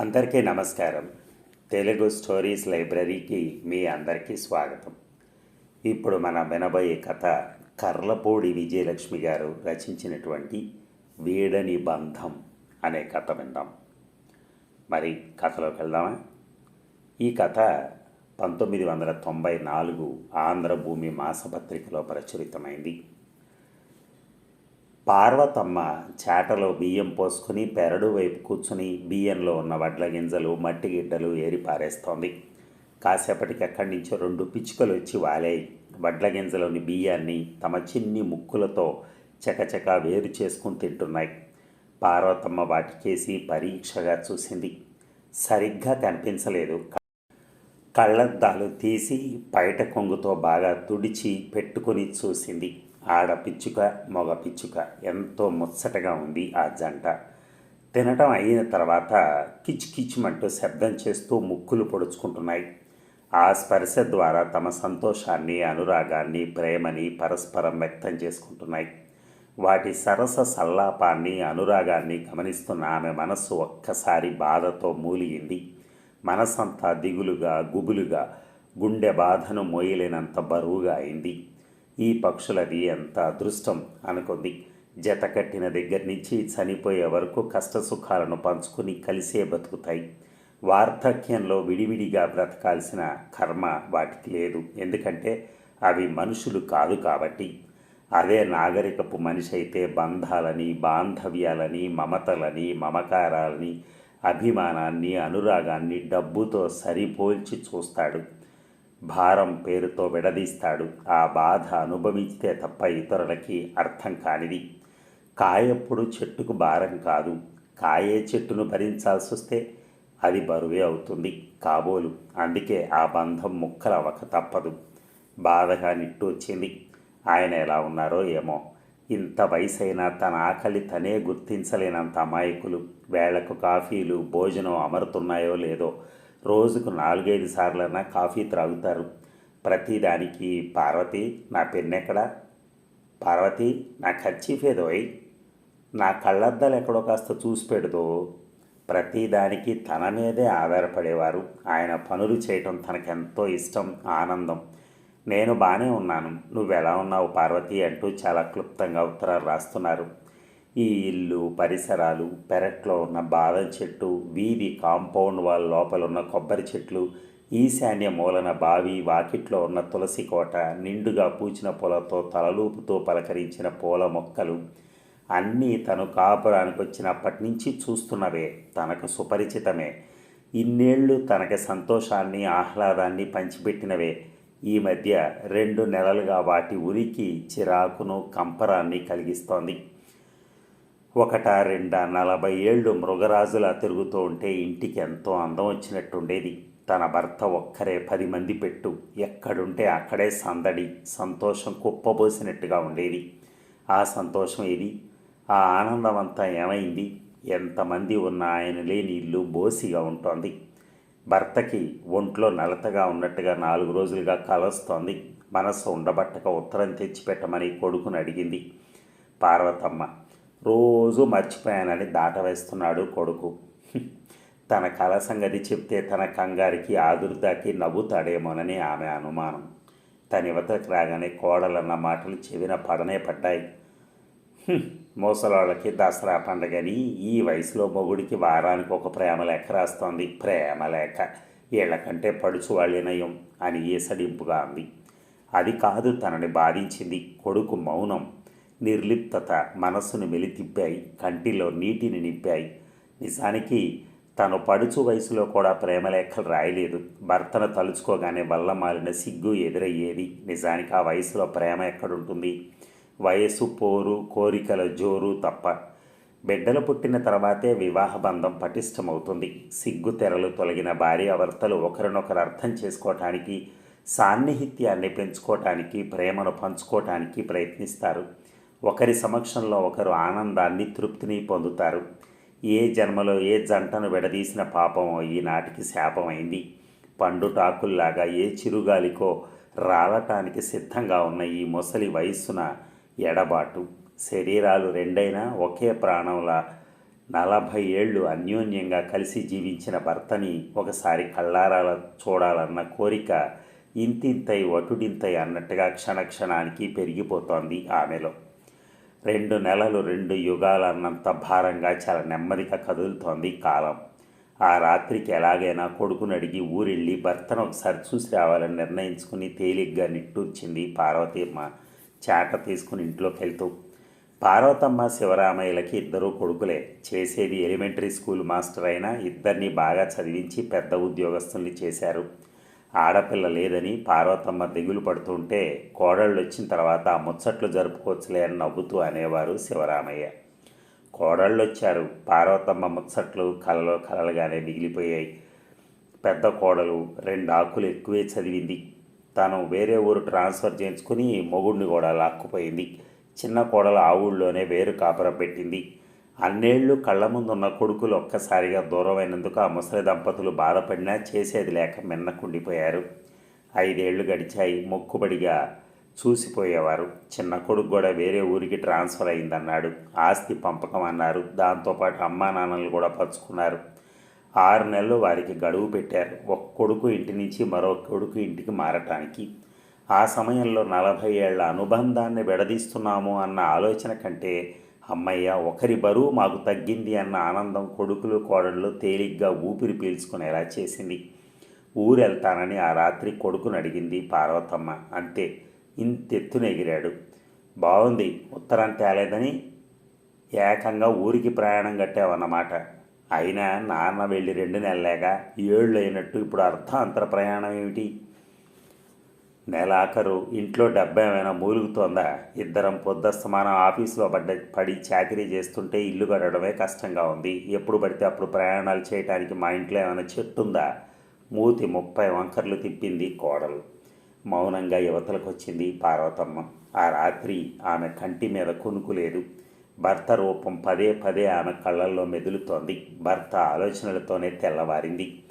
అందరికీ నమస్కారం. తెలుగు స్టోరీస్ లైబ్రరీకి మీ అందరికీ స్వాగతం. ఇప్పుడు మనం వినబోయే కథ కర్లపూడి విజయలక్ష్మి గారు రచించినటువంటి వీడని బంధం అనే కథ విందాం. మరి కథలోకి వెళ్దామా? ఈ కథ పంతొమ్మిది వందల తొంభై నాలుగు ఆంధ్రభూమి మాసపత్రికలో ప్రచురితమైంది. పార్వతమ్మ చాటలో బియ్యం పోసుకుని పెరడు వైపు కూర్చుని బియ్యంలో ఉన్న వడ్ల గింజలు మట్టి గిడ్డలు ఏరి పారేస్తోంది. కాసేపటికి అక్కడి నుంచి రెండు పిచ్చుకలు వచ్చి వాలాయి. వడ్ల గింజలోని బియ్యాన్ని తమ చిన్ని ముక్కులతో చకచక వేరు చేసుకుని తింటున్నాయి. పార్వతమ్మ వాటికేసి పరీక్షగా చూసింది. సరిగ్గా కనిపించలేదు. కళ్ళద్దాలు తీసి బయట కొంగుతో బాగా తుడిచి పెట్టుకుని చూసింది. ఆడ పిచ్చుక మగ పిచ్చుక ఎంతో ముచ్చటగా ఉంది ఆ జంట. తినటం అయిన తర్వాత కిచ్ కిచ్మంటూ శబ్దం చేస్తూ ముక్కులు పొడుచుకుంటున్నాయి. ఆ స్పర్శ ద్వారా తమ సంతోషాన్ని అనురాగాన్ని ప్రేమని పరస్పరం వ్యక్తం చేసుకుంటున్నాయి. వాటి సరస సల్లాపాన్ని అనురాగాన్ని గమనిస్తున్న ఆమె మనస్సు ఒక్కసారి బాధతో మూలిగింది. మనసంతా దిగులుగా గుబులుగా గుండె బాధను మోయలేనంత బరువుగా అయింది. ఈ పక్షులది ఎంత అదృష్టం అనుకుంది. జత కట్టిన దగ్గర నుంచి చనిపోయే వరకు కష్టసుఖాలను పంచుకుని కలిసే బతుకుతాయి. వార్ధక్యంలో విడివిడిగా బ్రతకాల్సిన కర్మ వాటికి లేదు. ఎందుకంటే అవి మనుషులు కాదు కాబట్టి. అదే నాగరికపు మనిషి అయితే బంధాలని బాంధవ్యాలని మమతలని మమకారాలని అభిమానాన్ని అనురాగాన్ని డబ్బుతో సరిపోల్చి చూస్తాడు. భారం పేరుతో విడదీస్తాడు. ఆ బాధ అనుభవిస్తే తప్ప ఇతరులకి అర్థం కానిది. కాయప్పుడు చెట్టుకు భారం కాదు. కాయే చెట్టును భరించాల్సి వస్తే అది బరువే అవుతుంది. కాబోలు. అందుకే ఆ బంధం ముక్కలవక తప్పదు. బాధగా నిట్టూర్చింది. ఆయన ఎలా ఉన్నారో ఏమో. ఇంత వయసైనా తన ఆకలి తనే గుర్తించలేనంత అమాయకులు. వేళకు కాఫీలు భోజనం అమరుతున్నాయో లేదో రోజుకు నాలుగైదు సార్లైనా కాఫీ త్రాగుతారు. ప్రతిదానికి పార్వతి నా పెన్నెక్కడా? పార్వతి నా ఖర్చీఫేదోయ్ నా కళ్ళద్దాలు ఎక్కడో కాస్త చూసి పెడదో ప్రతిదానికి తన మీదే ఆధారపడేవారు. ఆయన పనులు చేయటం తనకెంతో ఇష్టం ఆనందం. నేను బాగానే ఉన్నాను. నువ్వెలా ఉన్నావు పార్వతి? అంటూ చాలా క్లుప్తంగా ఉత్తరాలు రాస్తున్నారు. ఈ ఇల్లు పరిసరాలు పెరట్లో ఉన్న బాదం చెట్టు వీధి కాంపౌండ్ వాళ్ళ లోపల ఉన్న కొబ్బరి చెట్లు ఈశాన్య మూలన బావి వాకిట్లో ఉన్న తులసి కోట నిండుగా పూచిన పూలతో తలలూపుతో పలకరించిన పూల మొక్కలు అన్నీ తను కాపురానికి వచ్చినప్పటి నుంచి చూస్తున్నవే తనకు సుపరిచితమే. ఇన్నేళ్ళు తనకి సంతోషాన్ని ఆహ్లాదాన్ని పంచిపెట్టినవే. ఈ మధ్య రెండు నెలలుగా వాటి ఉనికి చిరాకును కంపరాన్ని కలిగిస్తోంది. ఒకట రెండ నలభై ఏళ్ళు మృగరాజులా తిరుగుతూ ఉంటే ఇంటికి ఎంతో అందం వచ్చినట్టుండేది. తన భర్త ఒక్కరే పది మంది పెట్టు ఎక్కడుంటే అక్కడే సందడి సంతోషం కుప్పబోసినట్టుగా ఉండేది. ఆ సంతోషం ఇది ఆ ఆనందం అంతా ఏమైంది? ఎంతమంది ఉన్న ఆయన లేని ఇల్లు బోసిగా ఉంటోంది. భర్తకి ఒంట్లో నలతగా ఉన్నట్టుగా నాలుగు రోజులుగా కలస్తోంది. మనసు ఉండబట్టక ఉత్తరం తెచ్చిపెట్టమని కొడుకుని అడిగింది. పార్వతమ్మ రోజు మర్చిపోయానని దాటవేస్తున్నాడు కొడుకు. తన కళ సంగతి చెప్తే తన కంగారికి ఆదుర్దాకి నవ్వుతాడేమోనని ఆమె అనుమానం. తన యువతకు రాగానే కోడలన్న మాటలు చెవిన పడనే పడ్డాయి. ముసలాళ్ళకి దసరా పండగని ఈ వయసులో మొగుడికి వారానికి ఒక ప్రేమ లెక్క రాస్తోంది. ప్రేమ లేఖ వీళ్ళకంటే పడుచు వాళ్ళినయం అని ఏసడింపుగా అంది. అది కాదు తనని బాధించింది. కొడుకు మౌనం నిర్లిప్తత మనస్సును మెలితిప్పాయి కంటిలో నీటిని నింపాయి. నిజానికి తను పడుచు వయసులో కూడా ప్రేమ లేఖలు రాయలేదు. భర్తను తలుచుకోగానే వల్లమాలిన సిగ్గు ఎదురయ్యేది. నిజానికి ఆ వయసులో ప్రేమ ఎక్కడుంటుంది? వయసు పోరు కోరికల జోరు తప్ప. బిడ్డలు పుట్టిన తర్వాతే వివాహ బంధం పటిష్టమవుతుంది. సిగ్గు తెరలు తొలగిన భార్యాభర్తలు ఒకరినొకరు అర్థం చేసుకోవటానికి సాన్నిహిత్యాన్ని పెంచుకోవటానికి ప్రేమను పంచుకోవటానికి ప్రయత్నిస్తారు. ఒకరి సమక్షంలో ఒకరు ఆనందాన్ని తృప్తిని పొందుతారు. ఏ జన్మలో ఏ జంటను విడదీసిన పాపం ఈనాటికి శాపమైంది. పండుటాకుల్లాగా ఏ చిరుగాలికో రాలటానికి సిద్ధంగా ఉన్న ఈ ముసలి వయస్సున ఎడబాటు. శరీరాలు రెండైనా ఒకే ప్రాణంలా నలభై ఏళ్ళు అన్యోన్యంగా కలిసి జీవించిన భర్తని ఒకసారి కళ్ళారాల చూడాలన్న కోరిక ఇంతింతై వటుడింతై అన్నట్టుగా క్షణక్షణానికి పెరిగిపోతోంది ఆమెలో. రెండు నెలలు రెండు యుగాలన్నంత భారంగా చాలా నెమ్మదిగా కదులుతోంది కాలం. ఆ రాత్రికి ఎలాగైనా కొడుకుని అడిగి ఊరెళ్ళి భర్తను ఒకసారి చూసి రావాలని నిర్ణయించుకుని తేలిగ్గా నిట్టూర్చింది పార్వతీమ్మ. చాట తీసుకుని ఇంట్లోకి వెళ్తూ పార్వతమ్మ శివరామయ్యలకి ఇద్దరు కొడుకులే. చేసేది ఎలిమెంటరీ స్కూల్ మాస్టర్ అయినా ఇద్దరిని బాగా చదివించి పెద్ద ఉద్యోగస్తుల్ని చేశారు. ఆడపిల్ల లేదని పార్వతమ్మ దిగులు పడుతుంటే కోడళ్ళు వచ్చిన తర్వాత ఆ ముచ్చట్లు జరుపుకోవచ్చులే అని నవ్వుతూ అనేవారు శివరామయ్య. కోడళ్ళు వచ్చారు పార్వతమ్మ ముచ్చట్లు కలలో కలలుగానే మిగిలిపోయాయి. పెద్ద కోడలు రెండు ఆకులు ఎక్కువే చదివింది. తను వేరే ఊరు ట్రాన్స్ఫర్ చేయించుకుని మొగుడిని కూడా లాక్కుపోయింది. చిన్న కోడలు ఆ ఊళ్ళోనే వేరు కాపురం పెట్టింది. అన్నేళ్ళు కళ్ళ ముందున్న కొడుకులు ఒక్కసారిగా దూరమైనందుకు ఆ ముసలి దంపతులు బాధపడినా చేసేది లేక మిన్నకుండిపోయారు. ఐదేళ్ళు గడిచాయి. మొక్కుబడిగా చూసిపోయేవారు. చిన్న కొడుకు కూడా వేరే ఊరికి ట్రాన్స్ఫర్ అయిందన్నాడు. ఆస్తి పంపకం అన్నారు. దాంతోపాటు అమ్మా నాన్నలు కూడా పంచుకున్నారు. ఆరు నెలలు వారికి గడువు పెట్టారు. ఒక కొడుకు ఇంటి నుంచి మరో కొడుకు ఇంటికి మారటానికి. ఆ సమయంలో నలభై ఏళ్ళ అనుబంధాన్ని విడదీస్తున్నాము అన్న ఆలోచన కంటే అమ్మయ్య ఒకరి బరువు మాకు తగ్గింది అన్న ఆనందం కొడుకులు కోడళ్ళు తేలిగ్గా ఊపిరి పీల్చుకునేలా చేసింది. ఊరెళ్తానని ఆ రాత్రి కొడుకుని అడిగింది పార్వతమ్మ. అంతే ఇంతెత్తున ఎగిరాడు. బాగుంది ఉత్తరం తేలేదని ఏకంగా ఊరికి ప్రయాణం కట్టావన్నమాట. అయినా నాన్న వెళ్ళి రెండు నెలలేగా ఏళ్ళు అయినట్టు ఇప్పుడు అర్థాంతర ప్రయాణం ఏమిటి? నెలాఖరు ఇంట్లో డబ్బా ఏమైనా మూలుగుతోందా? ఇద్దరం పొద్దస్తమానం ఆఫీసులో పడ్డ పడి చాకరీ చేస్తుంటే ఇల్లు గడవడమే కష్టంగా ఉంది. ఎప్పుడు పడితే అప్పుడు ప్రయాణాలు చేయడానికి మా ఇంట్లో ఏమైనా చెట్టుందా? మూతి ముప్పై వంకర్లు తిప్పింది కోడలు. మౌనంగా యువతలకు వచ్చింది పార్వతమ్మ. ఆ రాత్రి ఆమె కంటి మీద కొనుక్కులేదు భర్త రూపం పదే పదే ఆమె కళ్ళల్లో మెదులుతోంది. భర్త ఆలోచనలతోనే తెల్లవారింది.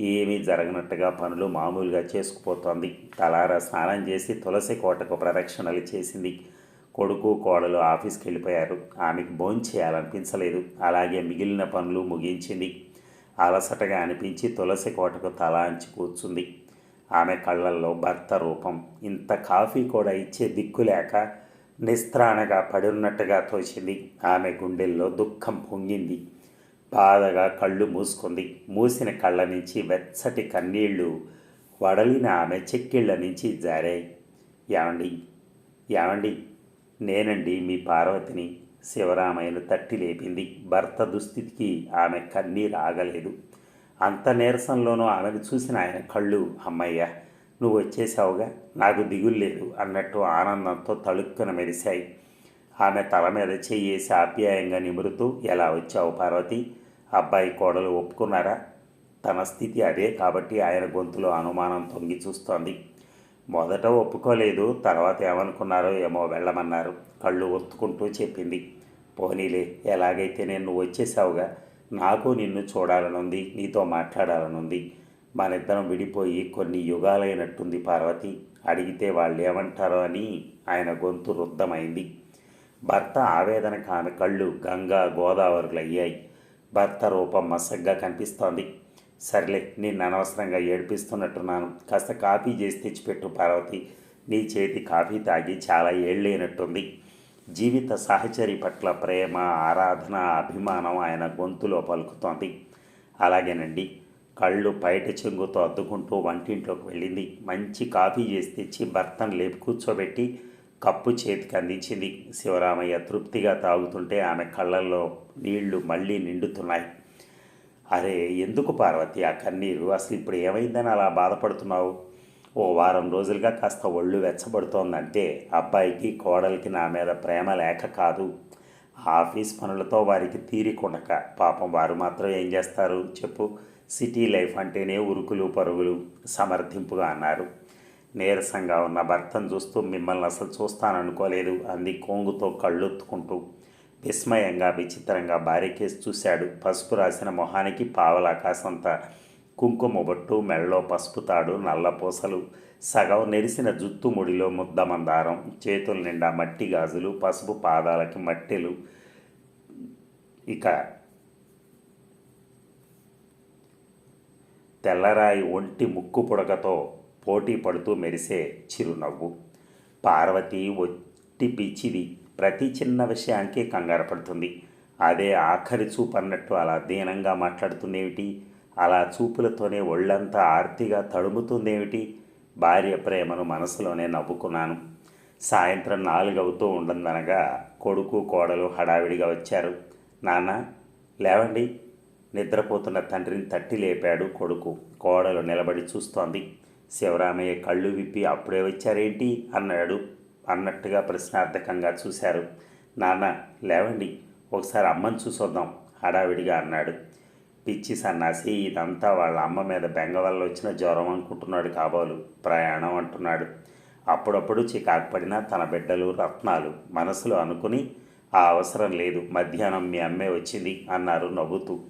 ఏమీ జరగనట్టుగా పనులు మామూలుగా చేసుకుపోతోంది. తలారా స్నానం చేసి తులసి కోటకు ప్రదక్షిణలు చేసింది. కొడుకు కోడలు ఆఫీస్కి వెళ్ళిపోయారు. ఆమెకు భోంచేయాలనిపించలేదు అలాగే మిగిలిన పనులు ముగించింది. అలసటగా అనిపించి తులసి కోటకు తల అంచి కూర్చుంది. ఆమె కళ్ళల్లో భర్త రూపం. ఇంత కాఫీ కూడా ఇచ్చే దిక్కు లేక నిస్త్రాణగా పడున్నట్టుగా తోచింది. ఆమె గుండెల్లో దుఃఖం పొంగింది. బాధగా కళ్ళు మూసుకుంది. మూసిన కళ్ళ నుంచి వెచ్చటి కన్నీళ్ళు వడలిన ఆమె చెక్కిళ్ళ నుంచి జారాయి. ఏమండి? ఏమండి? నేనండి మీ పార్వతిని. శివరామయ్యను తట్టి లేపింది. భర్త దుస్థితికి ఆమె కన్నీరు ఆగలేదు. అంత నీరసంలోనూ ఆమెను చూసిన ఆయన కళ్ళు అమ్మయ్య నువ్వు వచ్చేసావుగా? నాకు దిగులు లేదు అన్నట్టు ఆనందంతో తళుక్కున మెరిశాయి. ఆమె తల మీద చెయ్యేసి ఆప్యాయంగా నిమురుతూ ఎలా వచ్చావు పార్వతి? అబ్బాయి కోడలు ఒప్పుకున్నారా? తన స్థితి అదే కాబట్టి ఆయన గొంతులో అనుమానం తొంగి చూస్తోంది. మొదట ఒప్పుకోలేదు తర్వాత ఏమనుకున్నారో ఏమో వెళ్ళమన్నారు. కళ్ళు ఒత్తుకుంటూ చెప్పింది. పోనీలే ఎలాగైతే నేను నువ్వు వచ్చేసావుగా? నాకు నిన్ను చూడాలనుంది నీతో మాట్లాడాలనుంది. మనిద్దరం విడిపోయి కొన్ని యుగాలైనట్టుంది పార్వతి. అడిగితే వాళ్ళు ఏమంటారో అని ఆయన గొంతు రుద్ధమైంది భర్త ఆవేదనకు ఆమె కళ్ళు గంగా గోదావరులు అయ్యాయి భర్త రూపం మసగ్గా కనిపిస్తోంది. సర్లే నిన్ను అనవసరంగా ఏడిపిస్తున్నట్టున్నాను. కాస్త కాఫీ చేసి తెచ్చిపెట్టు పార్వతి. నీ చేతి కాఫీ తాగి చాలా ఏళ్ళైనట్టుంది. జీవిత సహచరి పట్ల ప్రేమ ఆరాధన అభిమానం ఆయన గొంతులో పలుకుతోంది. అలాగేనండి. కళ్ళు బయట చెంగుతో అద్దుకుంటూ వంటింట్లోకి వెళ్ళింది. మంచి కాఫీ చేసి తెచ్చి భర్తను లేపి కూర్చోబెట్టి కప్పు చేతికి అందించింది. శివరామయ్య తృప్తిగా తాగుతుంటే ఆమె కళ్ళల్లో నీళ్ళు మళ్ళీ నిండుతున్నాయి. అరే ఎందుకు పార్వతి? ఆ కన్నీరు అసలు ఇప్పుడు ఏమైందని అలా బాధపడుతున్నావు? ఓ వారం రోజులుగా కాస్త ఒళ్ళు వెచ్చబడుతోందంటే అబ్బాయికి కోడలికి నా మీద ప్రేమ లేక కాదు. ఆఫీస్ పనులతో వారికి తీరికొనక పాపం వారు మాత్రం ఏం చేస్తారు? చెప్పు. సిటీ లైఫ్ అంటేనే ఉరుకులు పరుగులు సమర్థింపుగా అన్నారు. నీరసంగా ఉన్న భర్తను చూస్తూ మిమ్మల్ని అసలు చూస్తాననుకోలేదు. అంది కొంగుతో కళ్ళొత్తుకుంటూ. విస్మయంగా విచిత్రంగా భార్యకేసి చూశాడు. పసుపు రాసిన మొహానికి పావలాకాశంత కుంకుమ బొట్టు మెళ్ళలో పసుపు తాడు నల్ల పూసలు సగం నెరిసిన జుత్తు ముడిలో ముద్ద మందారం చేతుల నిండా మట్టి గాజులు పసుపు పాదాలకి మట్టెలు. ఇక తెల్లరాయి ఒంటి ముక్కు పుడకతో పోటీ పడుతూ మెరిసే చిరునవ్వు. పార్వతి ఒట్టి పిచ్చిది. ప్రతి చిన్న విషయానికి కంగారు పడుతుంది. అదే ఆఖరి చూపు అన్నట్టు అలా దీనంగా మాట్లాడుతుందేమిటి? అలా చూపులతోనే ఒళ్ళంతా ఆర్తిగా తడుముతుందేమిటి? భార్య ప్రేమను మనసులోనే నవ్వుకున్నాను. సాయంత్రం నాలుగవుతూ ఉండదనగా కొడుకు కోడలు హడావిడిగా వచ్చారు. నాన్న లేవండి. నిద్రపోతున్న తండ్రిని తట్టి లేపాడు కొడుకు. కోడలు నిలబడి చూస్తోంది. శివరామయ్య కళ్ళు విప్పి అప్పుడే వచ్చారేంటి? అన్నాడు. అన్నట్టుగా ప్రశ్నార్థకంగా చూశారు. నాన్న లేవండి. ఒకసారి అమ్మని చూసొద్దాం హడావిడిగా అన్నాడు. పిచ్చి సన్నాసి ఇదంతా వాళ్ళ అమ్మ మీద బెంగ వల్ల వచ్చిన జ్వరం అనుకుంటున్నాడు కాబోలు. ప్రయాణం అంటున్నాడు. అప్పుడప్పుడు చికాకు పడిన తన బిడ్డలు రత్నాలు. మనసులో అనుకుని ఆ అవసరం లేదు. మధ్యాహ్నం మీ అమ్మే వచ్చింది అన్నారు నవ్వుతూ.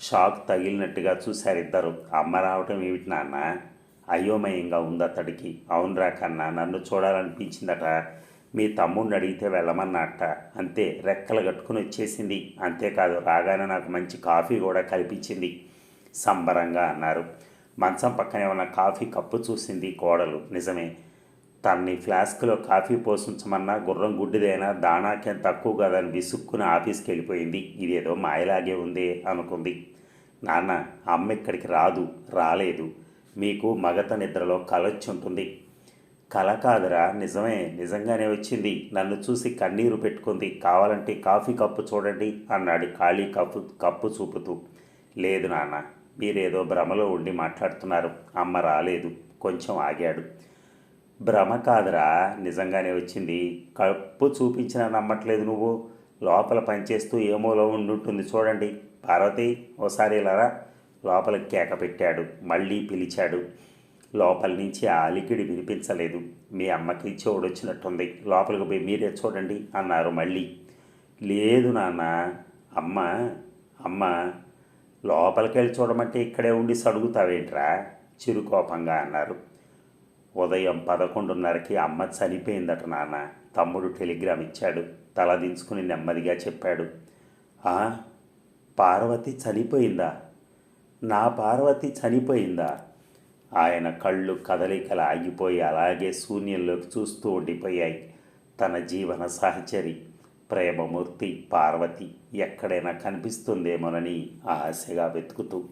షాక్ తగిలినట్టుగా చూశారు ఇద్దరు. అమ్మ రావటం ఏమిటి నాన్న? అయోమయంగా ఉంది అతడికి. అవునరా కన్నా నన్ను చూడాలనిపించిందట. మీ తమ్ముడిని అడిగితే వెళ్ళమన్నట్ట అంతే రెక్కలు కట్టుకుని వచ్చేసింది. అంతేకాదు రాగానే నాకు మంచి కాఫీ కూడా కల్పించింది. సంబరంగా అన్నారు. మంచం పక్కనే ఉన్న కాఫీ కప్పు చూసింది కోడలు. నిజమే తన్ని ఫ్లాస్క్లో కాఫీ పోషించమన్నా గుర్రం గుడ్డిదైనా దాణాకేం తక్కువ కదని విసుక్కుని ఆఫీస్కి వెళ్ళిపోయింది ఇదేదో మాయలాగే ఉంది అనుకుంది. నాన్న అమ్మ ఇక్కడికి రాదు రాలేదు. మీకు మగత నిద్రలో కలొచ్చి ఉంటుంది. కల కాదురా నిజమే నిజంగానే వచ్చింది. నన్ను చూసి కన్నీరు పెట్టుకుంది. కావాలంటే కాఫీ కప్పు చూడండి అన్నాడు ఖాళీ కప్పు కప్పు చూపుతూ. లేదు నాన్న మీరేదో భ్రమలో ఉండి మాట్లాడుతున్నారు. అమ్మ రాలేదు. కొంచెం ఆగాడు. భ్రమ కాదురా నిజంగానే వచ్చింది. కప్పు చూపించినా నమ్మట్లేదు నువ్వు. లోపల పనిచేస్తూ ఏమోలో ఉండుంటుంది చూడండి. పార్వతి ఓసారి ఇలారా లోపలికి కేక పెట్టాడు. మళ్ళీ పిలిచాడు. లోపల నుంచి ఆ అలికిడి వినిపించలేదు. మీ అమ్మకి చూడొచ్చినట్టుంది లోపలికి పోయి మీరే చూడండి అన్నారు మళ్ళీ. లేదు నాన్న. అమ్మ అమ్మ. లోపలికి వెళ్ళి చూడమంటే ఇక్కడే ఉండి సడుగుతావేంట్రా? చిరుకోపంగా అన్నారు. ఉదయం పదకొండున్నరకి అమ్మ చనిపోయిందట నాన్న. తమ్ముడు టెలిగ్రామ్ ఇచ్చాడు. తల దించుకుని నెమ్మదిగా చెప్పాడు. "ఆ, పార్వతి చనిపోయిందా? నా పార్వతి చనిపోయిందా? ఆయన కళ్ళు కదలికలు ఆగిపోయి అలాగే శూన్యంలోకి చూస్తూ ఉండిపోయాయి. తన జీవన సహచరి ప్రేమమూర్తి పార్వతి ఎక్కడైనా కనిపిస్తుందేమోనని ఆశగా వెతుకుతూ.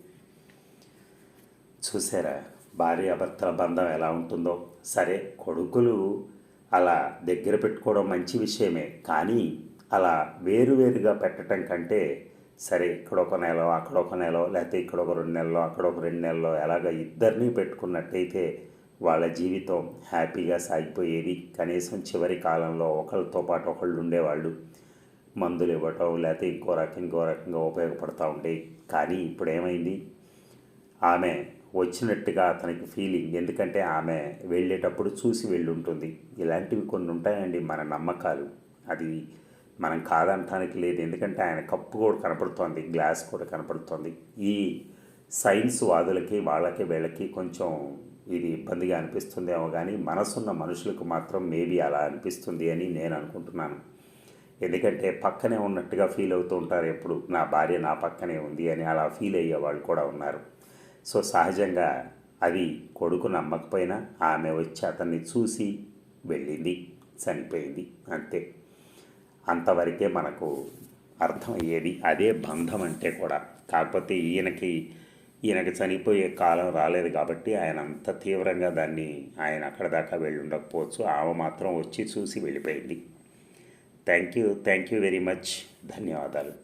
చూసారా భార్యాభర్తల బంధం ఎలా ఉంటుందో. సరే కొడుకులు అలా దగ్గర పెట్టుకోవడం మంచి విషయమే. కానీ అలా వేరువేరుగా పెట్టడం కంటే సరే ఇక్కడ ఒక నెల అక్కడ ఒక నెల లేకపోతే ఇక్కడ ఒక రెండు నెలలో అక్కడ ఒక రెండు నెలలో ఎలాగ ఇద్దరిని పెట్టుకున్నట్టయితే వాళ్ళ జీవితం హ్యాపీగా సాగిపోయేది. కనీసం చివరి కాలంలో ఒకళ్ళతో పాటు ఒకళ్ళు ఉండేవాళ్ళు. మందులు ఇవ్వటం లేకపోతే ఇంకో రకం ఇంకో రకంగా ఉపయోగపడతా ఉండేవి కానీ ఇప్పుడు ఏమైంది ఆమె వచ్చినట్టుగా అతనికి ఫీలింగ్ ఎందుకంటే ఆమె వెళ్ళేటప్పుడు చూసి వెళ్ళి ఉంటుంది ఇలాంటివి కొన్ని ఉంటాయండి మన నమ్మకాలు. అది మనం కాదనటానికి లేదు. ఎందుకంటే ఆయన కప్పు కూడా కనపడుతోంది. గ్లాస్ కూడా కనపడుతోంది. ఈ సైన్స్ వాదులకి వాళ్ళకి వీళ్ళకి కొంచెం ఇది ఇబ్బందిగా అనిపిస్తుందేమో కానీ మనసున్న మనుషులకు మాత్రం మేబీ అలా అనిపిస్తుంది అని నేను అనుకుంటున్నాను. ఎందుకంటే పక్కనే ఉన్నట్టుగా ఫీల్ అవుతూ ఉంటారు ఎప్పుడు. నా భార్య నా పక్కనే ఉంది అని అలా ఫీల్ అయ్యే వాళ్ళు కూడా ఉన్నారు. సో సహజంగా అది కొడుకు నమ్మకపోయినా ఆమె వచ్చి అతన్ని చూసి వెళ్ళింది చనిపోయింది అంతే. అంతవరకే మనకు అర్థమయ్యేది అదే బంధం అంటే కూడా. కాకపోతే ఈయనకి ఈయనకి చనిపోయే కాలం రాలేదు కాబట్టి ఆయన అంత తీవ్రంగా దాన్ని ఆయన అక్కడ దాకా వెళ్ళి ఉండకపోవచ్చు. ఆమె మాత్రం వచ్చి చూసి వెళ్ళిపోయింది. Thank you thank you very much. ధన్యవాదాలు.